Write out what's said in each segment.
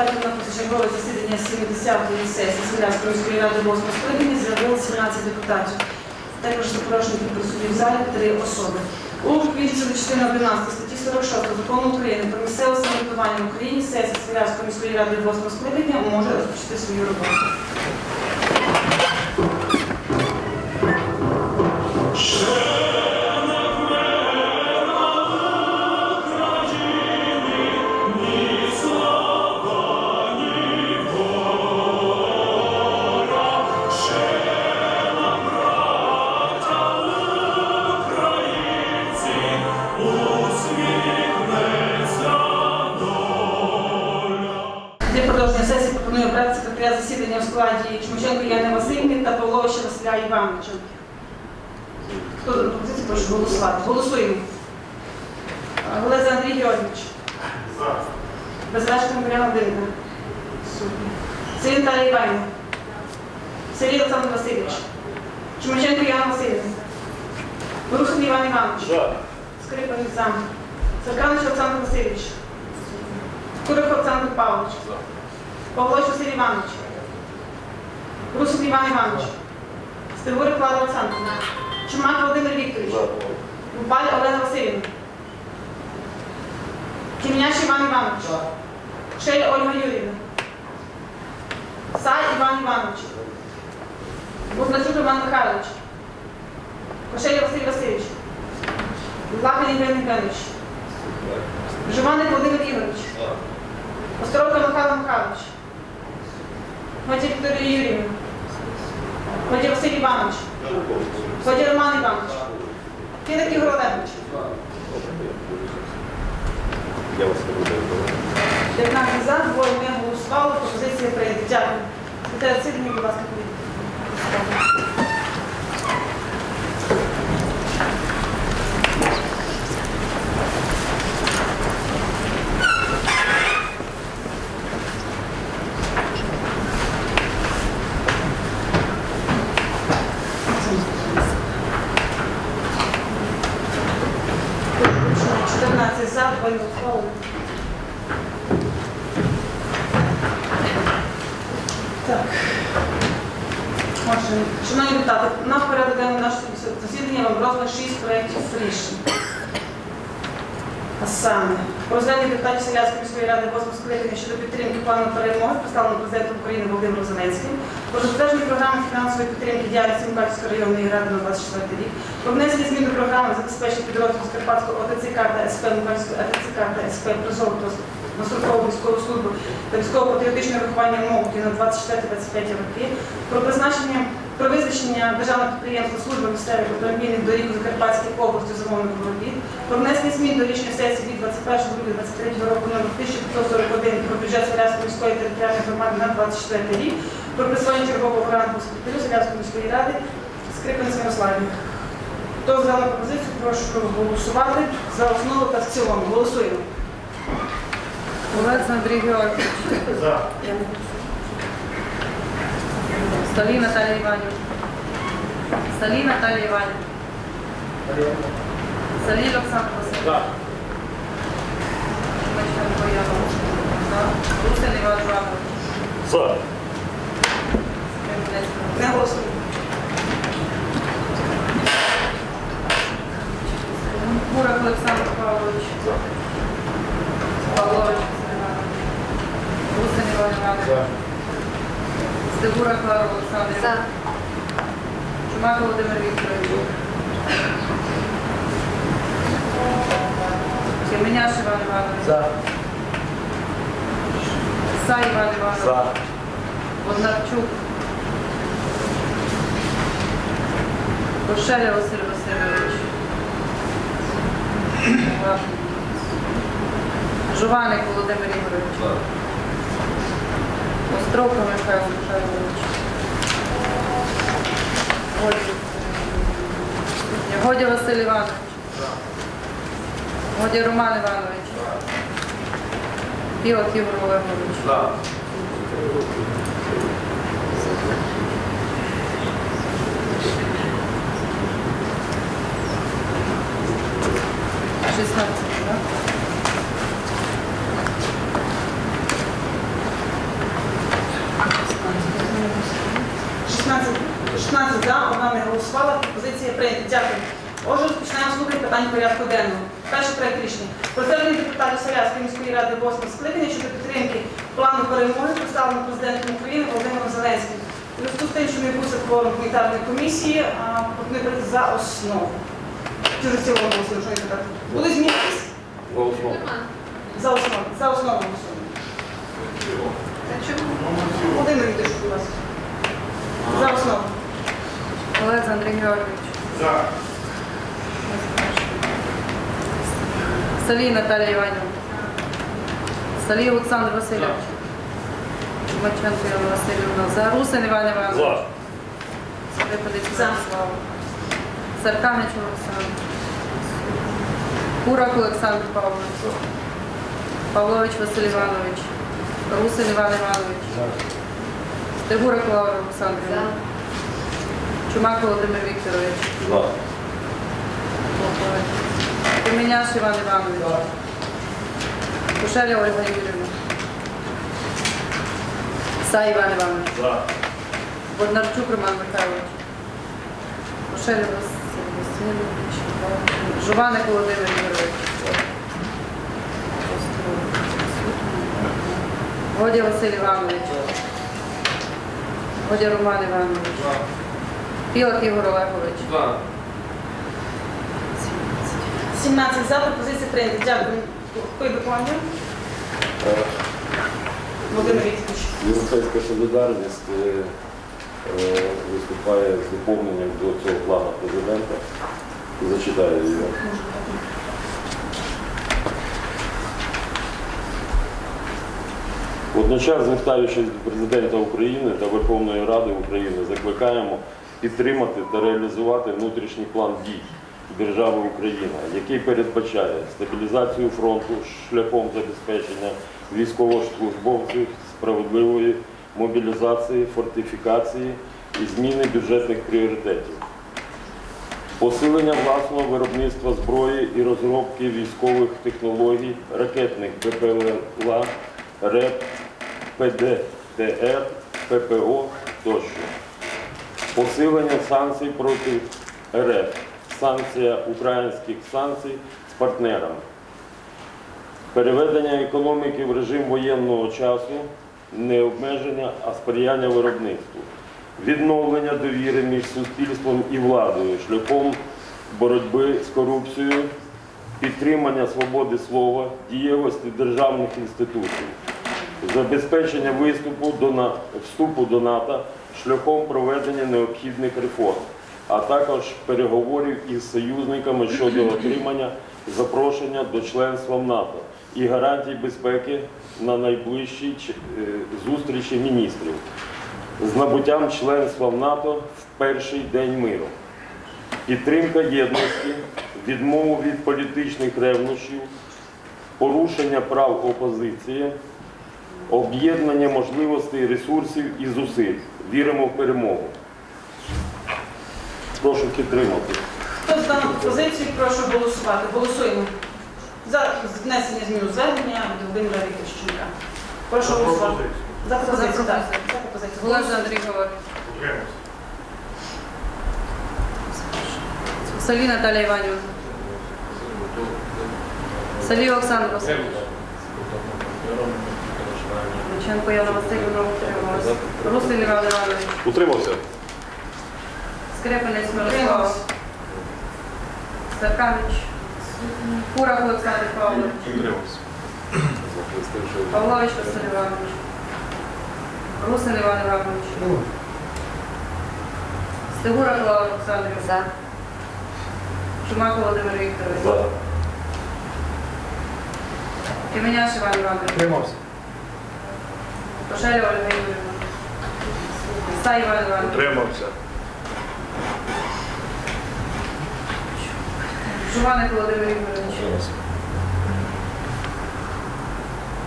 депутатів на позачергове засідання 70-ї сесії Смілянської міської ради 8 скликання з'явилося 17 депутатів. Також запрошені присутні в залі три особи. У відповідності до частини 11 статті 46 Закону України про місцеве самоврядування в Україні сесія Смілянської міської ради 8 скликання може розпочати свою роботу. Хто за пропозицію, прошу голосувати. Голосуємо. Голеза Андрій Георгійович. Безвешка Марія Володимирівна. Сергій Наталія Іванівна. Сергій Олександр Васильович. Чумаченко Яна Васильівна. Борусов Іван Іванович. Скрипаний зам. Сарканович Олександр Васильович. Курик Олександр Павлович. Павлович Василь Іванович. Русов Іван Іванович. Стегурик Клара Олександровна. Чумак Володимир Вікторович. Рубаль Олена Васильівна. Тім'яш Іван Іванович. Шеля Ольга Юрівна. Сай Іван Іванович. Бузначук Іван Михайлович. Кошеля Василь Васильович. Лапин Євген Євгенович. Жуваник Володимир Ігорович. Островка Михайло Михайлович. Годя Вікторія Юріївна. Годя Василь Іванович. Годя Роман Іванович. Кидик Ігор Олегович. Я вас не буду. 15 за, двоє не голосували, пропозиція прийняти. Дякую. Вітаю Сидні, будь ласка, ходіть. Рішення 14 за, двоє не голосували. Так. Отже, шановні депутати, на порядок денний нашого засідання вам роздано 6 проєктів рішень. А саме, про звернення депутатів Селянської міської ради 8 скликання щодо підтримки плану перемоги, представлено президентом України Володимиром Зеленським, про затвердження програми фінансової підтримки діяльності Мукачівської районної ради на 24 рік, про внесення змін до програми забезпечення підрозділу Скарпатського ОТЦК та СП Мукачівського АТЦК та СП «Призов» на строкову військову службу та військово-патріотичне виховання молоді на 24-25 роки, про призначення про визначення державного підприємства служби місцевих автомобільних доріг у Закарпатській області замовником робіт, про внесення змін до рішення сесії від 21 грудня 23 року номер 1541 про бюджет Селянської міської територіальної громади на 24 рік, про присвоєння чергового гранту секретарю Селянської міської ради Скрипинець Мирославі. Хто за пропозицію, прошу голосувати за основу та в цілому. Голосуємо. Олег Андрій Георгійович. За. Столій Наталія Іванівна. Столій Наталія Іванівна. Столій Олександр Васильович. За. Чумаченко Яна. Русин Іван Жанович. За. Не голосуємо. Бурак Олександр Павлович. Павлович Русин Іван Іванович. За. Стегура Клара Олександрівна. Чумак Володимир Вікторович. Кременяш Іван Іванович. За. Сай Іван Іванович. За. Бондарчук. Кошеля Василь Васильович. Жуваник Володимир Ігорович. Островка Михайло Михайлович. Годя. Годя Василь Іванович. Годя Роман Іванович. Білок Ігор Олегович. Шістнадцять, так? Проголосувала. Пропозиція прийнята. Дякую. Отже, розпочинаємо слухати питань порядку денного. Перший проект рішення. Про звернення депутатів Селянської міської ради 8 скликання щодо підтримки плану перемоги, представленого президентом України Володимиром Зеленським. Зв'язку з тим, що не відбувся кворум гуманітарної комісії, а, за основу. Чи за цілому голосуємо, що я питати? Були зміни? якісь? Голосно. За основу. За основу голосуємо. Вікторович, будь ласка. За основу. Олександр Георгійович. За. Салій Наталія Іванівна. Салій Олександр Васильович. Чумаченко Ірина Васильівна. За. Русин Іван Іванович. За. За. Мирослава. Сарканич Олександр. Курак Олександр Павлович. Павлович Василь Іванович. Русин Іван Іванович. Стегурак Лавра Олександрівна. Чумак Володимир Вікторович. За. Каменяш Іван Іванович. Кушеля Ольга Юрівна. Сай Іван Іванович. За. Боднарчук Роман Михайлович. Кушеля Василь Васильович. Жуваник Володимир Юрійович. Годя Василь Іванович. Годя Роман Іванович. Пілак Ігор Олегович. 17 за, пропозиція прийнята. Дякую. Хто доповнює? Володимир Вікторович. Європейська солідарність е, е, виступає з доповненням до цього плану президента. Зачитаю його. Водночас, звертаючись до президента України та Верховної Ради України, закликаємо підтримати та реалізувати внутрішній план дій держави Україна, який передбачає стабілізацію фронту шляхом забезпечення військовослужбовців справедливої мобілізації, фортифікації і зміни бюджетних пріоритетів. Посилення власного виробництва зброї і розробки військових технологій, ракетних БПЛА, РЕП, ПДТР, ППО тощо. Посилення санкцій проти РФ, санкція українських санкцій з партнерами. Переведення економіки в режим воєнного часу, не обмеження, а сприяння виробництву. Відновлення довіри між суспільством і владою шляхом боротьби з корупцією, підтримання свободи слова, дієвості державних інституцій, забезпечення виступу до вступу до НАТО шляхом проведення необхідних реформ, а також переговорів із союзниками щодо отримання запрошення до членства в НАТО і гарантій безпеки на найближчій е, зустрічі міністрів з набуттям членства в НАТО в перший день миру. Підтримка єдності, відмову від політичних ревнощів, порушення прав опозиції, об'єднання можливостей, ресурсів і зусиль. Віримо в перемогу. Прошу підтримати. Хто за дану пропозицію, прошу голосувати. Голосуємо. За внесення змін у звернення Володимира Вікторовича Прошу голосувати. За пропозицію. За так. пропозицію. За пропозицію. Олег Андрій Георгійович. Салій Наталія Іванівна. Салій Олександр Васильович. Лученко Яна Васильівна утрималась. Русин Іван Іванович. Утримався. Скрипинець Мирослава. Утрималась. Сарканич. Курак Олександр Павлович. Павлович Василь Іванович. Русин Іван Іванович. Стегура Клава Олександрівна. За. Чумак Володимир Вікторович. За. Кименяш Іван Іванович. Утримався. Кошеля Ольга Юрівна. Сай Іван Іванович. Утримався. Жуваник Володимир Ігорович.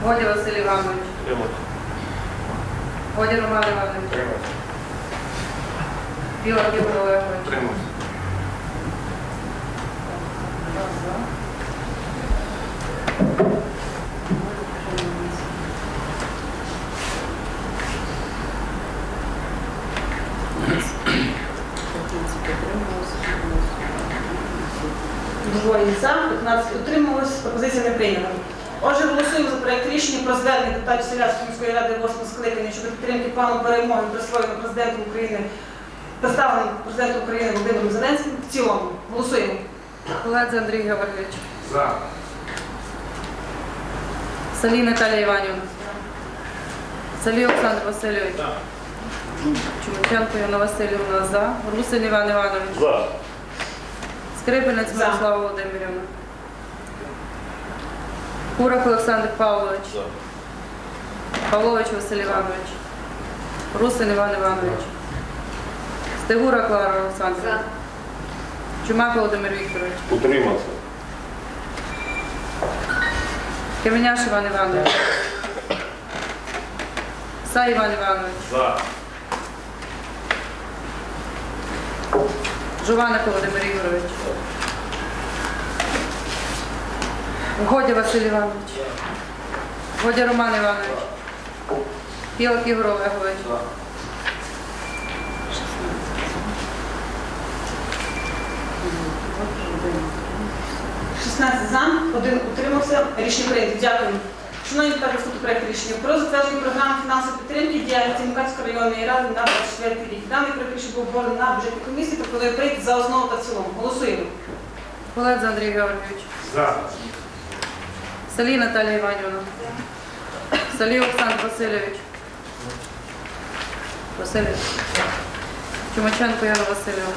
Годя Василь Іванович. Годя Роман Іванович. Утримався. Білак Ігор Олегович. Утримався. Два за. В принципі, підтримуємо. Двоє за, 15 утрималось, пропозиція не прийнята. Отже, голосуємо за проект рішення про звернення депутатів Селянської міської ради 8 скликання щодо підтримки плану перемоги присвоєного президентом України, представленим президентом України Володимиром Зеленським в цілому. Голосуємо. Павлець Андрій Георгійович. За. Салій Наталія Іванівна. Салій Олександр Васильович. За. Чумаченко Яна Васильівна за. Русин Іван Іванович. За. Скрипинець Мирослава Володимирівна. Курах Олександр Павлович. За. Павлович Василь Іванович. Русин Іван Іванович. Стегура Клара Олександрівна. Чумак Володимир Вікторович. Утримався. Кременяш Іван Іванович. Сай Іван Іванович. За. Жуваник Володимир Ігорович. Годя Василь Іванович. Годя Роман Іванович. Білок Ігор Олегович. За. – 16 за, один утримався. Рішення прийнято. Дякую. Шановні депутати, наступний проект рішення про затвердження програми фінансової підтримки діяльності Мукачської районної ради на 24 рік. Даний проект рішення був обговорений на бюджетній комісії. Пропоную прийти за основу та в цілому. Голосуємо. Голець Андрій Георгійович. За. Салій Наталія Іванівна. Салій Олександр Васильович. Васильович. Чумаченко Яна Васильівна.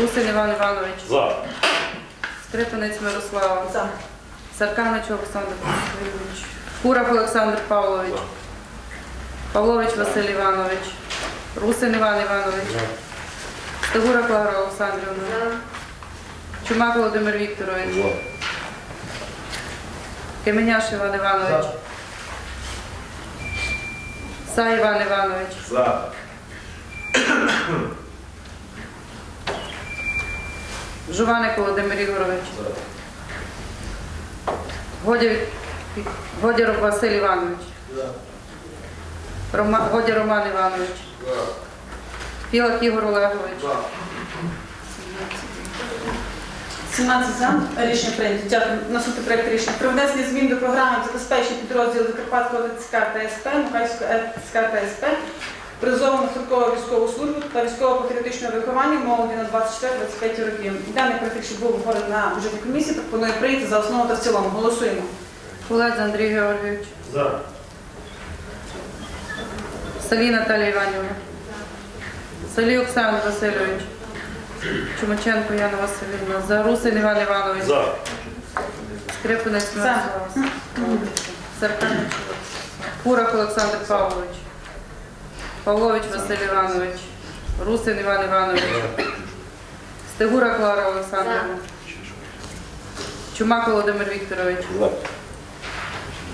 Русин Іван Іванович. За. Скрипинець Мирослава. За. Сарканич Олександр Васильович. Курах Олександр Павлович. Павлович Василь Іванович. Русин Іван Іванович. Стегура Клара Олександрівна. Чумак Володимир Вікторович. За. Кеменяш Іван Іванович. Сай Іван Іванович. За. Жуваник Володимир Ігорович. Годя, Годя Василь Іванович. Рома, Годя Роман Іванович. За. Пілак Ігор Олегович. За. 17 за. Рішення прийнято. Дякую. Наступний проект рішення. Про внесення змін до програми забезпечення підрозділу Закарпатського ТЦК та СП, Мукачського ТЦК та СП, призову на строкову військову службу та військово-патріотичного виховання молоді на 24-25 років. Даний проект рішення був обговорений на бюджетній комісії. Пропоную прийти за основу та в цілому. Голосуємо. Пулець Андрій Георгійович. За. Салій Наталія Іванівна. Салій Олександр Васильович. Чумаченко Яна Васильівна. Зарусин Іван Іванович. За. Скрипинець За. Мирослав. Сарканич. Курах Олександр Павлович. Павлович Василь Іванович. Русин Іван Іванович. Стегура Клара Олександрівна. Чумак Володимир Вікторович. За.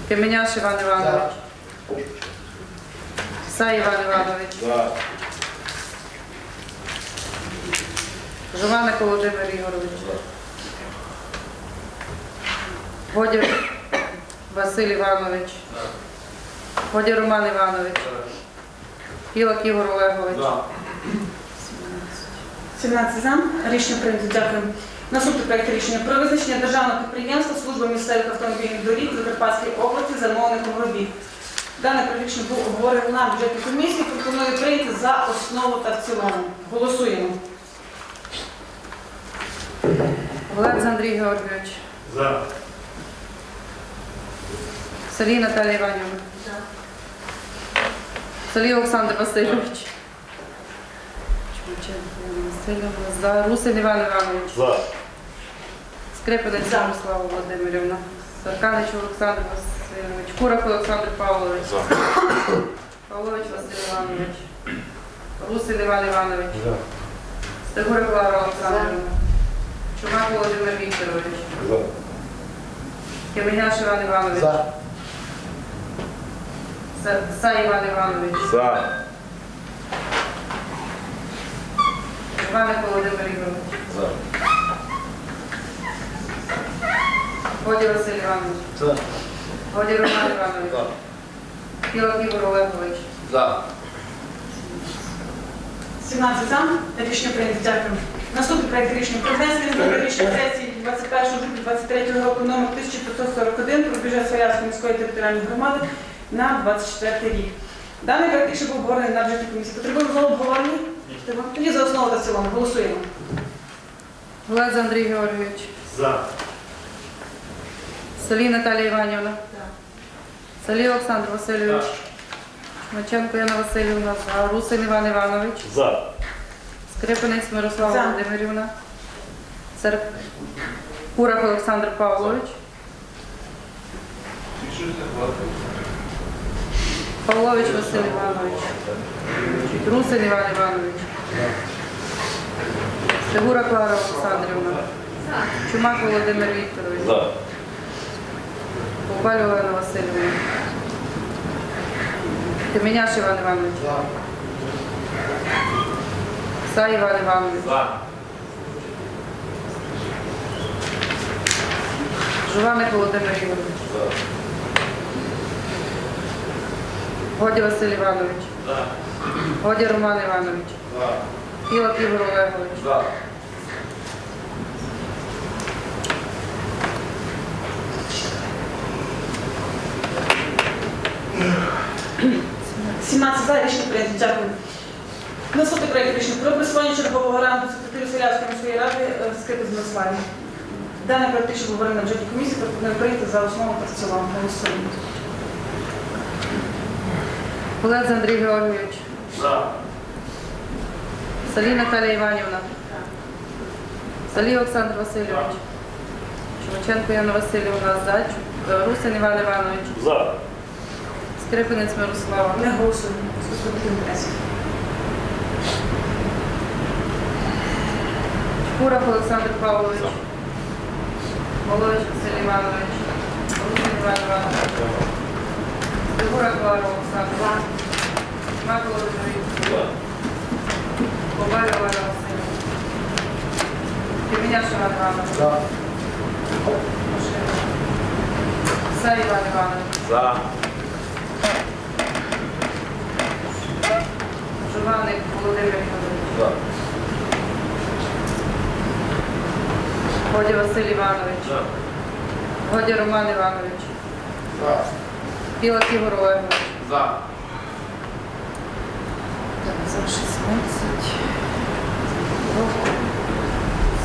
Кеменяш Іван Іванович. Сай Іван Іванович. За. Жуваник Володимир Ігорович. Годя Василь Іванович. Годя Роман Іванович. Пілак Ігор Олегович. 17 за. Рішення прийнято. Дякую. Наступний проект рішення про визначення державного підприємства Служба місцевих автомобільних доріг Закарпатської області замовником робіт. Дане рішення був обговорений на бюджетній комісії. Пропоную прийти за основу та в цілому. Голосуємо. Голець Андрій Георгійович. За. Салій Наталія Іванівна. Салій Олександр Васильович. За Русин Іван Іванович. За. Скрипинець За. Мирослава Володимирівна. Сарканич Олександр Васильович. Курах Олександр Павлович. За. Павлович Василь Іванович. Русин Іван Іванович. За. Стегура Клара Олександрівна. Чумак Володимир Вікторович. За. Кеменяш Іван Іванович. За. Са- Сай Іван Іванович. За. Жуваник Володимир Ігорович. За. Годя Василь Іванович. За. Годя Роман Іванович. За. Пілок Ігор Олегович. За. 17 за. Рішення прийнято. Дякую. Наступний проект рішення про внесення змін до рішення сесії 21 жовтня 23 року номер 1541 про бюджет Свалявської міської територіальної громади на 24 рік. Даний проект рішення був обговорений на бюджетній комісії. Потребуємо знову обговорення? Тоді за основу та в цілому. Голосуємо. Глаза Андрій Георгійович. За. Солі Наталія Іванівна. Солі Олександр Васильович. Маченко Яна Васильівна. За. Русин Іван Іванович. За. Скрипинець Мирослава За. Володимирівна. Церк... Курах Олександр Павлович. Павлович Василь Іванович. Русин Іван Іванович. Фігура Клара Олександрівна. Чумак Володимир Вікторович. За. Коваль Олена Васильівна. Теміняш Іван Іванович. Сай Іван Іванович. Жуваник Володимир Ігорович. Годі Василь Іванович. Годі Роман Іванович. Пілак Ігор Олегович. 17 за рішення прийнято. Дякую. Наступний проект рішення про присвоєння чергового ранку секретарю Селявської міської ради е, скрипи з Мирославі. Даний проект рішення був на бюджетній комісії, пропоную прийняти за основу та в цілому. Голосуємо. Олег Андрій Георгійович. За. Салі Наталія Іванівна. Салі Олександр Васильович. Чумаченко Яна Васильівна. За. Русин Іван Іванович. За. Скрипинець Мирослава. Не голосуємо. Курах Олександр Павлович. Волович Василь Іванович. Русин Іван Іванович. Фігура Клара Олександр. Мак Володимир Вікторович. За. Коваль Олена Васильівна. Креміняш Іван Іванович. Сай Іван Іванович. За. Жуваник Володимир. За. Годі Василь Іванович. Годі Роман Іванович. Білак Ігор Олегович. За. Так, за 16. Року.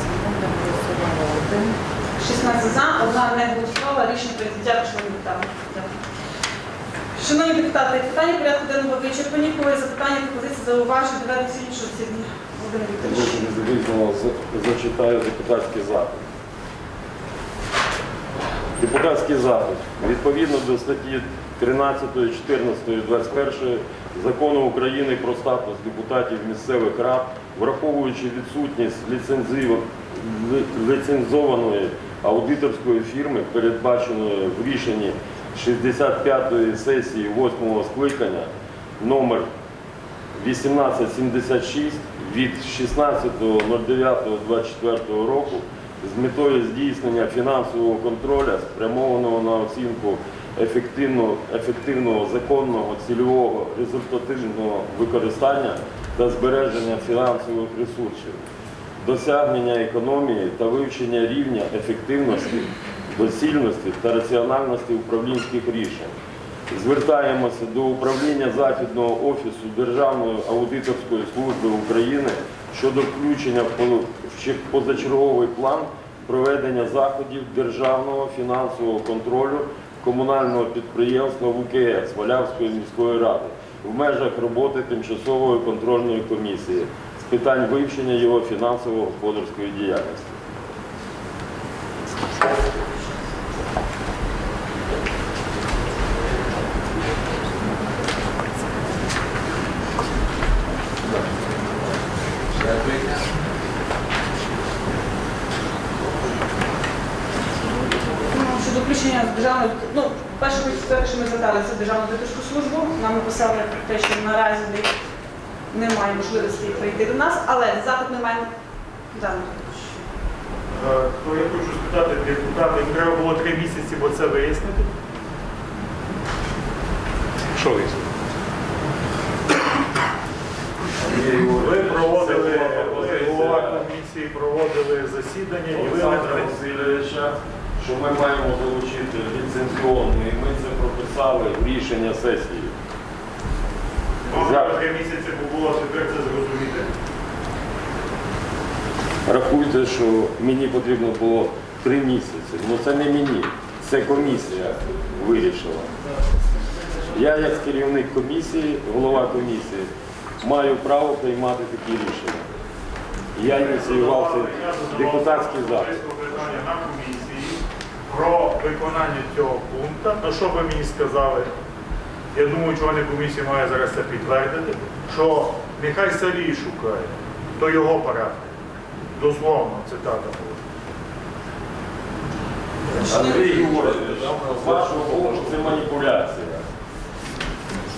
Сьогодні голосувала один. 16 за, одна не голосувала, рішення прийнято. Дякую, шановні депутати. Шановні депутати, питання порядку денного вичерпані. Коли запитання, пропозиції, зауваження, доведення сьогоднішнього засідання. Володимир. Дуже незавізно зачитаю депутатський запит. Депутатський запит. Відповідно до статті 13, 14, 21 Закону України про статус депутатів місцевих рад, враховуючи відсутність ліцензованої аудиторської фірми, передбаченої в рішенні 65-ї сесії 8-го скликання номер 1876 від 16.09.24 року з метою здійснення фінансового контролю, спрямованого на оцінку ефективного, ефективного законного, цільового, результативного використання та збереження фінансових ресурсів, досягнення економії та вивчення рівня ефективності, доцільності та раціональності управлінських рішень. Звертаємося до управління Західного офісу Державної аудиторської служби України щодо включення в позачерговий план проведення заходів державного фінансового контролю комунального підприємства ВКС Валявської міської ради в межах роботи тимчасової контрольної комісії з питань вивчення його фінансово-господарської діяльності. Ну, Щодо державної, ну, перше що ми зверталися в Державну аудиторську службу. Нам написали про те, що наразі немає можливості прийти до нас, але запит ми маємо. Да. Е, То я хочу спитати депутата, їм треба було три місяці, бо це вияснити. Що вияснити? Ви проводили ви голова комісії. проводили засідання і Олександра виявили. Що ми маємо залучити ліцензіонний, і ми це прописали в рішення сесії. Вам три місяці було тепер це зрозуміти. Рахуйте, що мені потрібно було три місяці. Ну це не мені, це комісія вирішила. Я як керівник комісії, голова комісії, маю право приймати такі рішення. Я ініціював цей депутатський запит. Комісії про виконання цього пункту. Ну що ви мені сказали? Я думаю, члени комісії має зараз це підтвердити, що нехай Сарій шукає, то його порядок. Дословно цитата була. Андрій Георгійович, з вашого боку це маніпуляція.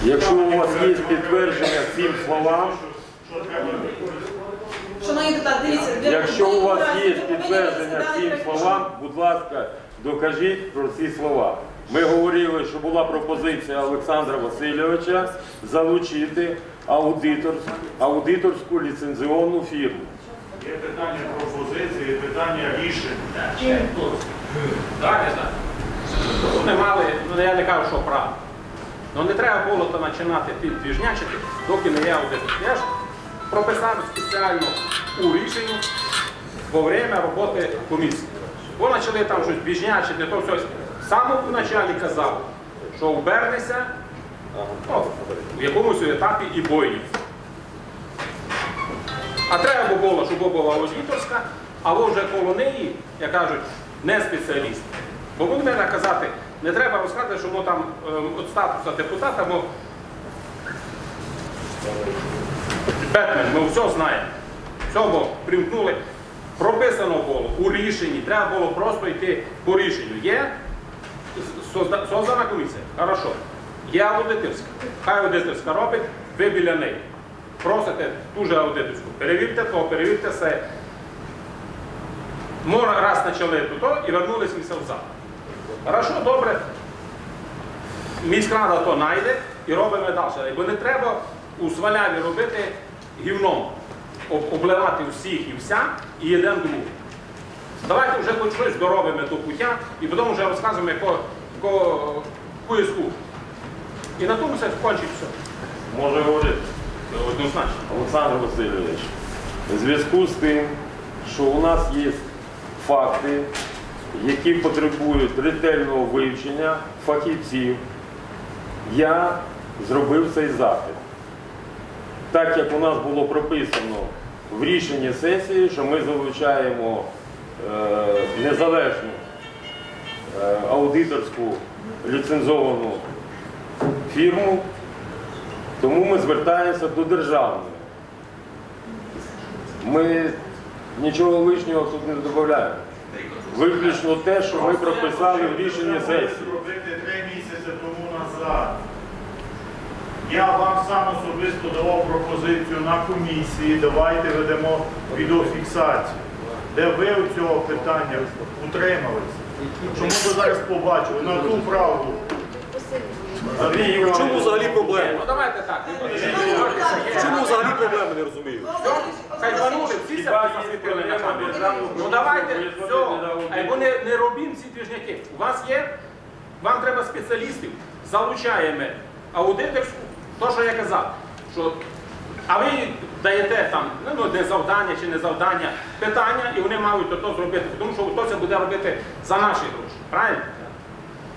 Якщо у вас є підтвердження цим словам, Що треба? Шановні депутати, дивіться, якщо у вас є підтвердження цим словам, будь ласка, докажіть про ці слова. Ми говорили, що була пропозиція Олександра Васильовича залучити аудитор, аудиторську ліцензіонну фірму. Є питання пропозиції, питання рішень. Так, я знаю. Вони мали, ну я не кажу, що право. Ну не треба було то починати підвіжнячити, доки не є аудитор. Я ж прописав спеціально у рішенні во время роботи комісії. Бо почали там щось біжнячити, то все. Саме в началі казав, що обернеся ну, в якомусь етапі і бойні. А треба було, щоб була аудиторська, або вже коло неї, як кажуть, не спеціаліст. Бо так казати, не треба розказувати, що ми там від статусу депутата, бо Бетмен, ми все знаємо. Було примкнули. Прописано було у рішенні, треба було просто йти по рішенню. Є создана комісія, хорошо. Є аудиторська. Хай аудиторська робить, ви біля неї. Просите дуже аудиторську. Перевірте то, перевірте все. Ми раз почали тут і вернулися назад. Хорошо, добре. Міськрада то знайде і робимо далі. Бо не треба у сваляві робити гівном, обливати всіх і вся і один другого. Давайте вже хоч щось доробимо до пуття і потім вже розказуємо, яку є. І на тому все кончить все. Може говорити. Однозначно. Олександр Васильович, в зв'язку з тим, що у нас є факти, які потребують ретельного вивчення фахівців, я зробив цей запит. Так як у нас було прописано в рішенні сесії, що ми залучаємо е, незалежну е, аудиторську ліцензовану фірму, тому ми звертаємося до державної. Ми нічого лишнього тут не додаємо. Виключно те, що ми прописали в рішенні сесії. Робити три місяці тому назад. Я вам сам особисто давав пропозицію на комісії, давайте ведемо відеофіксацію, де ви у цього питання утрималися. Чому ви зараз побачили на ту правду? В чому взагалі проблема? Ну давайте так. В чому взагалі проблема, не розумію. Хай званули, всі засвітили на камеру. Ну давайте, все, або не, не робім ці двіжняки. У вас є, вам треба спеціалістів, залучаємо аудиторську, то, що я казав, що, а ви даєте там, ну, не завдання чи не завдання, питання, і вони мають то, то зробити, тому що хтось це буде робити за наші гроші, правильно?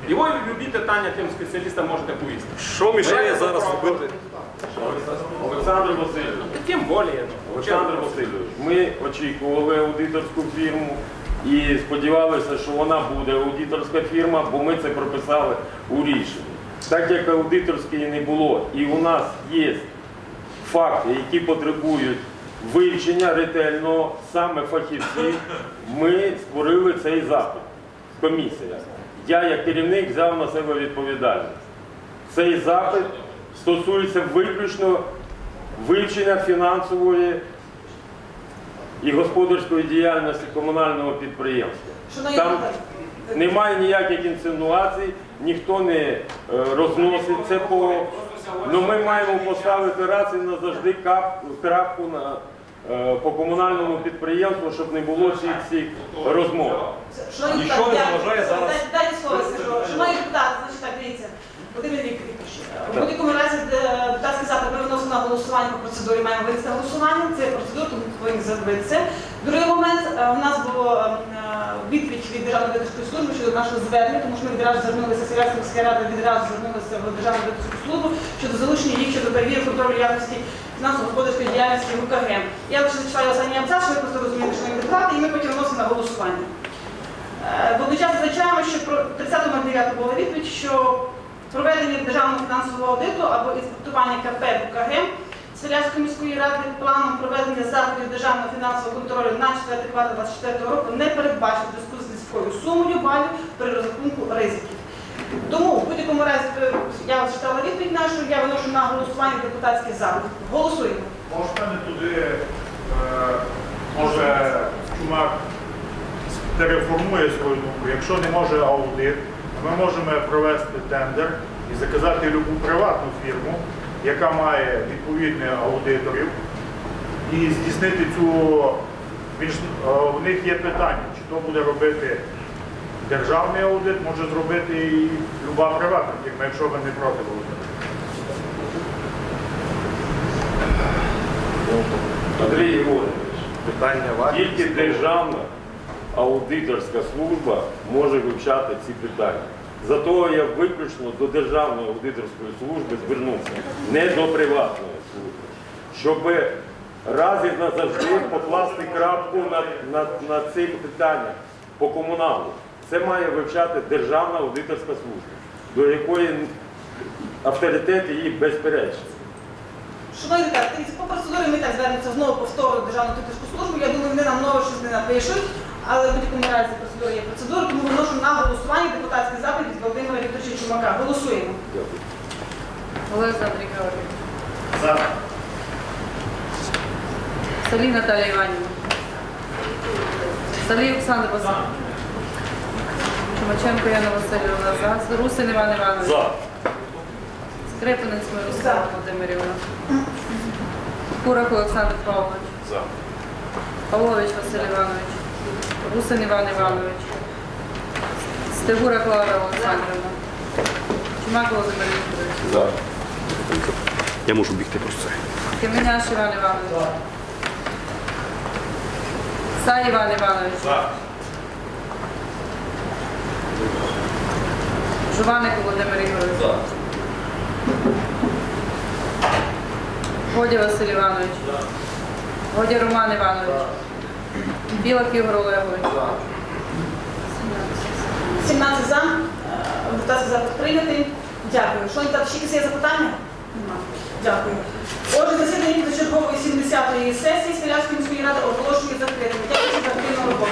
І ви любі питання тим спеціалістам можете повісти. Що мішає зараз робити? Олександр Васильович. Тим більше, ну, Олександр Васильович, ми очікували аудиторську фірму і сподівалися, що вона буде аудиторська фірма, бо ми це прописали у рішенні. Так як аудиторської не було, і у нас є факти, які потребують вивчення ретельного саме фахівців, ми створили цей запит. Комісія. Я як керівник взяв на себе відповідальність. Цей запит стосується виключно вивчення фінансової і господарської діяльності комунального підприємства. Там немає ніяких інсинуацій, ніхто не е, розносить це по. Ну ми маємо поставити раз і назавжди кап, крапку на е, по комунальному підприємству, щоб не було цих всіх розмов. Шановні Ніщо не депутати, заважає зараз- Дайте- Дайте слово скажу. Шановні депутати, значить так, дивіться. Володимир Вікторович, в будь-якому разі де депутатський запит ми виносимо на голосування по процедурі, маємо винести на голосування. Це процедура, тому повинні зробити це. Другий момент, е, у нас було е, відповідь від Державної виконавчої служби щодо нашого звернення, тому що ми відразу звернулися, Сільська міська рада відразу звернулася в Державну виконавчу службу щодо залучення їх щодо перевірки контролю якості фінансово-господарської діяльності в УКГ. Я лише зачитаю останній абзац, щоб ви просто розуміли, що ми депутати, і ми потім вносимо на голосування. Е, Водночас зазначаємо, що про 30.09 була відповідь, що проведення державного фінансового аудиту або інспектування КП УКГ Селянської міської ради планом проведення заходів державного фінансового контролю на 4 квартал 2024 року не передбачено в зв'язку з низькою сумою балів при розрахунку ризиків. Тому в будь-якому разі е, я вас читала відповідь нашу, я виношу на голосування депутатський запит. Голосуємо. Можете не туди, е, може, чумак переформує свою думку. Якщо не може аудит, ми можемо провести тендер і заказати любу приватну фірму, яка має відповідних аудиторів, і здійснити цю. Е, У них є питання, чи то буде робити державний аудит, може зробити і люба приватна фірма, якщо ви не проти Володимир. Андрій Ігорович, Питання ваші. тільки державна аудиторська служба може вивчати ці питання. Зато я виключно до Державної аудиторської служби звернувся, не до приватної служби, щоб раз і назавжди покласти крапку над, над, над цим питанням по комуналу. Це має вивчати Державна аудиторська служба, до якої авторитет її безперечний. Шановні депутати, по процедурі ми так звернемося знову повторно Державну аудиторську службу. Я думаю, вони нам нове щось не напишуть, але в будь-якому разі є процедура, тому виношу на голосування депутатський запит від Володимира Вікторовича Чумака. Голосуємо. Дякую. Олександр Георгійович. За. Салій Наталія Іванівна. Салій Олександр Васильович. Чумаченко Яна Васильівна. За. Русин Іван Іванович. За. Скрипинець Мирослава Володимирівна. Курак Олександр Павлович. За. Павлович Василь Іванович. Русин Іван Іванович. Стегура Клара Олександрівна. Чумак Володимир Вікторович. За. Я можу бігти просто. Кеменяш Іван Іванович. Сай Іван Іванович. За. Жуваник Володимир Ігорович. Годя Василь Іванович. Годя Роман Іванович. Біла Ігор Олегович. 17 за. Депутатський запит прийнятий. Дякую. Що так, ще якісь є запитання? Дякую. Отже, засідання до чергової 70-ї сесії Селянської міської ради оголошую закритим. Дякую за активну роботу.